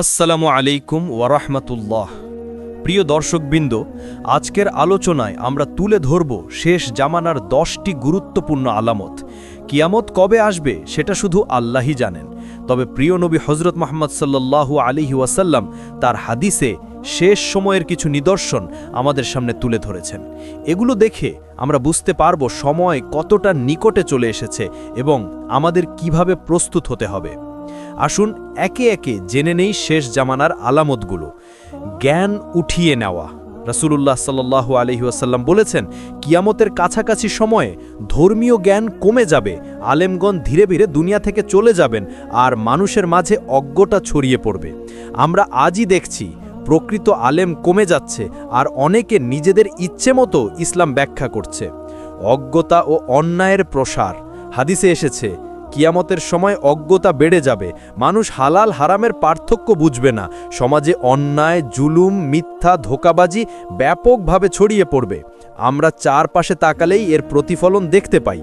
আসসালামু আলাইকুম ওয়ারাহমাতুল্লাহ প্রিয় দর্শকবৃন্দ, আজকের আলোচনায় আমরা তুলে ধরব শেষ জামানার দশটি গুরুত্বপূর্ণ আলামত। কিয়ামত কবে আসবে সেটা শুধু আল্লাহই জানেন। তবে প্রিয় নবী হজরত মোহাম্মদ সাল্লাল্লাহু আলিহি ওয়াসাল্লাম তার হাদিসে শেষ সময়ের কিছু নিদর্শন আমাদের সামনে তুলে ধরেছেন। এগুলো দেখে আমরা বুঝতে পারব সময় কতটা নিকটে চলে এসেছে এবং আমাদের কীভাবে প্রস্তুত হতে হবে। আসুন একে একে জেনে নেই শেষ জামানার আলামতগুলো। জ্ঞান উঠিয়ে নেওয়া। রাসূলুল্লাহ সাল্লাহ আলহিউসাল্লাম বলেছেন, কিয়ামতের কাছাকাছি সময়ে ধর্মীয় জ্ঞান কমে যাবে, আলেমগণ ধীরে ধীরে দুনিয়া থেকে চলে যাবেন আর মানুষের মাঝে অজ্ঞতা ছড়িয়ে পড়বে। আমরা আজই দেখছি, প্রকৃত আলেম কমে যাচ্ছে আর অনেকে নিজেদের ইচ্ছে মতো ইসলাম ব্যাখ্যা করছে। অজ্ঞতা ও অন্যায়ের প্রসার। হাদিসে এসেছে কিয়ামতের সময় অজ্ঞতা বেড়ে যাবে। মানুষ হালাল হারামের পার্থক্য বুঝবে না। সমাজে অন্যায়, জুলুম, মিথ্যা, ধোকাবাজি ব্যাপকভাবে ছড়িয়ে পড়বে। আমরা চারপাশে তাকালেই এর প্রতিফলন দেখতে পাই।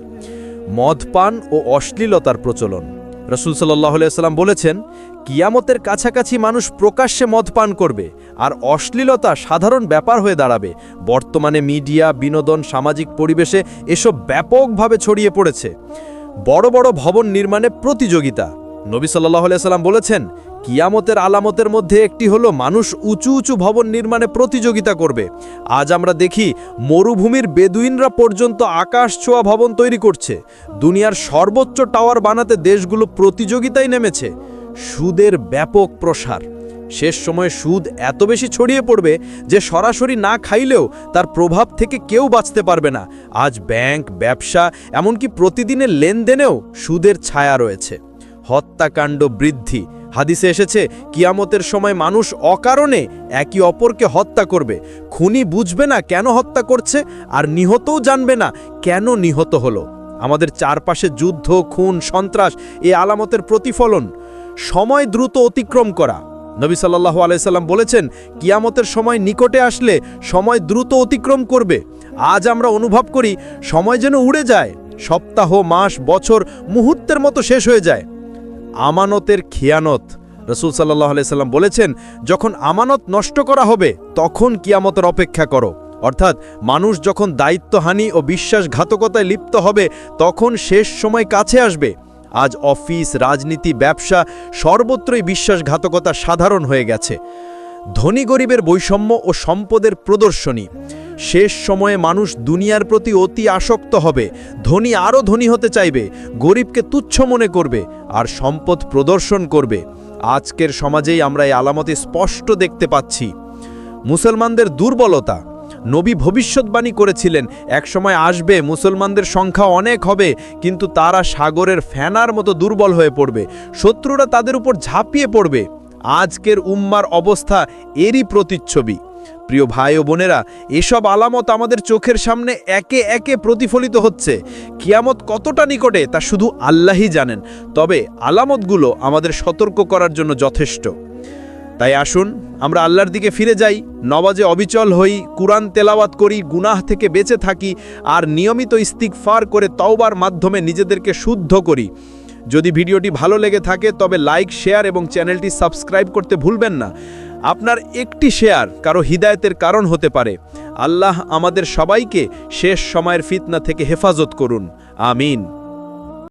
মদপান ও অশ্লীলতার প্রচলন। রসুল সাল্লাহ সাল্লাম বলেছেন, কিয়ামতের কাছাকাছি মানুষ প্রকাশ্যে মদ পান করবে আর অশ্লীলতা সাধারণ ব্যাপার হয়ে দাঁড়াবে। বর্তমানে মিডিয়া, বিনোদন, সামাজিক পরিবেশে এসব ব্যাপকভাবে ছড়িয়ে পড়েছে। বড় বড় ভবন নির্মাণে প্রতিযোগিতা। নবী সাল্লাহ সাল্লাম বলেছেন, কিয়ামতের আলামতের মধ্যে একটি হলো মানুষ উঁচু উঁচু ভবন নির্মাণে প্রতিযোগিতা করবে। আজ আমরা দেখি মরুভূমির বেদুইনরা পর্যন্ত আকাশ ছোঁয়া ভবন তৈরি করছে। দুনিয়ার সর্বোচ্চ টাওয়ার বানাতে দেশগুলো প্রতিযোগিতায় নেমেছে। সুদের ব্যাপক প্রসার। শেষ সময়ে সুদ এত বেশি ছড়িয়ে পড়বে যে সরাসরি না খাইলেও তার প্রভাব থেকে কেউ বাঁচতে পারবে না। আজ ব্যাংক, ব্যবসা, এমনকি প্রতিদিনের লেনদেনেও সুদের ছায়া রয়েছে। হত্যাকাণ্ড বৃদ্ধি। হাদিসে এসেছে, কিয়ামতের সময় মানুষ অকারণে একে অপরকে হত্যা করবে। খুনি বুঝবে না কেন হত্যা করছে, আর নিহতও জানবে না কেন নিহত হলো। আমাদের চারপাশে যুদ্ধ, খুন, সন্ত্রাস, এ আলামতের প্রতিফলন। সময় দ্রুত অতিক্রম করা। নবী সাল্লাহ আলাইসাল্লাম বলেছেন, কিয়ামতের সময় নিকটে আসলে সময় দ্রুত অতিক্রম করবে। আজ আমরা অনুভব করি, সময় যেন উড়ে যায়, সপ্তাহ, মাস, বছর, মুহূর্তের মতো শেষ হয়ে যায়। আমানতের খেয়ানত, রসুল সাল্লাহ আলাইসাল্লাম বলেছেন, যখন আমানত নষ্ট করা হবে, তখন কিয়ামতের অপেক্ষা করো। অর্থাৎ, মানুষ যখন দায়িত্বহানি ও বিশ্বাসঘাতকতায় লিপ্ত হবে, তখন শেষ সময় কাছে আসবে। আজ অফিস, রাজনীতি, ব্যবসা সর্বত্রই বিশ্বাসঘাতকতা সাধারণ হয়ে গেছে। ধনী গরিবের বৈষম্য ও সম্পদের প্রদর্শনী। শেষ সময়ে মানুষ দুনিয়ার প্রতি অতি আসক্ত হবে। ধনী আরও ধনী হতে চাইবে, গরিবকে তুচ্ছ মনে করবে আর সম্পদ প্রদর্শন করবে। আজকের সমাজেই আমরা এই আলামতে স্পষ্ট দেখতে পাচ্ছি। মুসলমানদের দুর্বলতা নবী ভবিষ্যৎবাণী করেছিলেন, একসময় আসবে, মুসলমানদের সংখ্যা অনেক হবে, কিন্তু তারা সাগরের ফ্যানার মতো দুর্বল হয়ে পড়বে, শত্রুরা তাদের উপর ঝাঁপিয়ে পড়বে। আজকের উম্মার অবস্থা এরই প্রতিচ্ছবি। প্রিয় ভাই ও বোনেরা, এসব আলামত আমাদের চোখের সামনে একে একে প্রতিফলিত হচ্ছে। কিয়ামত কতটা নিকটে তা শুধু আল্লাহই জানেন, তবে আলামতগুলো আমাদের সতর্ক করার জন্য যথেষ্ট। তাই আসুন, আমরা আল্লাহর দিকে ফিরে যাই নবাজে অবিচল হই, কুরআন তেলাওয়াত করি, গুনাহ থেকে বেঁচে থাকি, আর নিয়মিত ইস্তিকফার করে তওবার মাধ্যমে নিজেদেরকে শুদ্ধ করি। যদি ভিডিওটি ভালো লেগে থাকে, তবে লাইক, শেয়ার এবং চ্যানেলটি সাবস্ক্রাইব করতে ভুলবেন না। আপনার একটি শেয়ার কারও হিদায়তের কারণ হতে পারে। আল্লাহ আমাদের সবাইকে শেষ সময়ের ফিতনা থেকে হেফাজত করুন। আমিন।